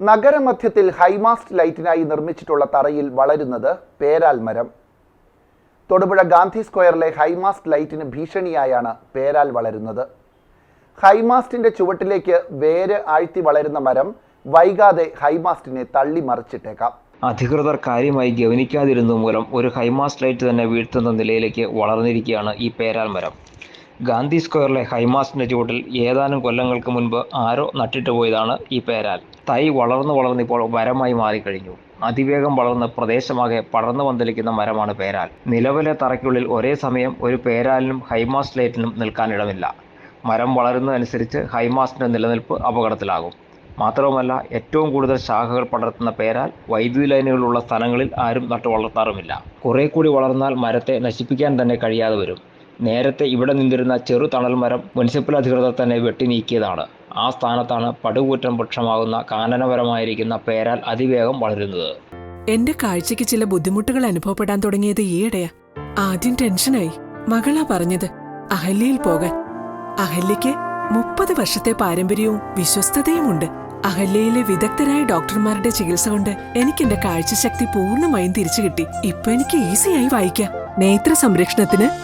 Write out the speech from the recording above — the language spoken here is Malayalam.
നഗരമധ്യത്തിൽ ഹൈമാസ്റ്റ് ലൈറ്റിനായി നിർമ്മിച്ചിട്ടുള്ള തറയിൽ വളരുന്നത് പേരാൽ മരം തൊടുപുഴ ഗാന്ധി സ്ക്വയറിലെ ഹൈമാസ്റ്റ് ലൈറ്റിന് ഭീഷണിയായാണ് പേരാൽ വളരുന്നത്. ഹൈമാസ്റ്റിന്റെ ചുവട്ടിലേക്ക് വേര് ആഴ്ത്തി വളരുന്ന മരം വൈകാതെ ഹൈമാസ്റ്റിനെ തള്ളി മറിച്ചിട്ടേക്കാം അധികൃതർ കാര്യമായി ഗവനിക്കാതിരുന്നത് മൂലം ഒരു ഹൈമാസ്റ്റ് ലൈറ്റ് തന്നെ വീഴ്ത്തുന്ന നിലയിലേക്ക് വളർന്നിരിക്കുകയാണ് ഈ പേരാൽ മരം ഗാന്ധി സ്ക്വയറിലെ ഹൈമാസിന്റെ ചുവട്ടിൽ ഏതാനും കൊല്ലങ്ങൾക്ക് മുൻപ് ആരോ നട്ടിട്ട് പോയതാണ് ഈ പേരാൽ. തൈ വളർന്നു ഇപ്പോൾ മരമായി മാറിക്കഴിഞ്ഞു. അതിവേഗം വളർന്ന് പ്രദേശമാകെ പടർന്നു വന്തലിക്കുന്ന മരമാണ് പേരാൽ. നിലവിലെ തറയ്ക്കുള്ളിൽ ഒരേ സമയം ഒരു പേരാലിനും ഹൈമാസ്റ്റ് ലൈറ്റിനും നിൽക്കാനിടമില്ല മരം വളരുന്നതനുസരിച്ച് ഹൈമാസിന്റെ നിലനിൽപ്പ് അപകടത്തിലാകും. മാത്രവുമല്ല ഏറ്റവും കൂടുതൽ ശാഖകൾ പടർത്തുന്ന പേരാൽ വൈദ്യുതി ലൈനുകളുള്ള സ്ഥലങ്ങളിൽ ആരും നട്ടു വളർത്താറുമില്ല കുറേ കൂടി വളർന്നാൽ മരത്തെ നശിപ്പിക്കാൻ തന്നെ കഴിയാതെ വരും. നേരത്തെ ഇവിടെ നിന്നിരുന്ന ചെറു തണൽ മരം മുനിസിപ്പൽ അധികൃതർ തന്നെ വെട്ടി നീക്കിയതാണ്. ആ സ്ഥാനത്താണ് പടുകൂറ്റം വൃക്ഷമാകുന്ന കാനനപരമായിരിക്കുന്ന പേരാൽ അതിവേഗം വളരുന്നത്. എന്റെ കാഴ്ചയ്ക്ക് ചില ബുദ്ധിമുട്ടുകൾ അനുഭവപ്പെടാൻ തുടങ്ങിയത് ഈയിടെയാ. ആദ്യം ടെൻഷനായി. മകളാ പറഞ്ഞത് അഹല്യയിൽ പോകാൻ. അഹല്യയ്ക്ക് മുപ്പത് വർഷത്തെ പാരമ്പര്യവും വിശ്വസ്തതയുമുണ്ട്. അഹല്യയിലെ വിദഗ്ധരായ ഡോക്ടർമാരുടെ ചികിത്സ കൊണ്ട് എനിക്ക് എന്റെ കാഴ്ചശക്തി പൂർണമായും തിരിച്ചു കിട്ടി ഇപ്പൊ എനിക്ക് ഈസിയായി വായിക്കാം. നേത്ര സംരക്ഷണത്തിന്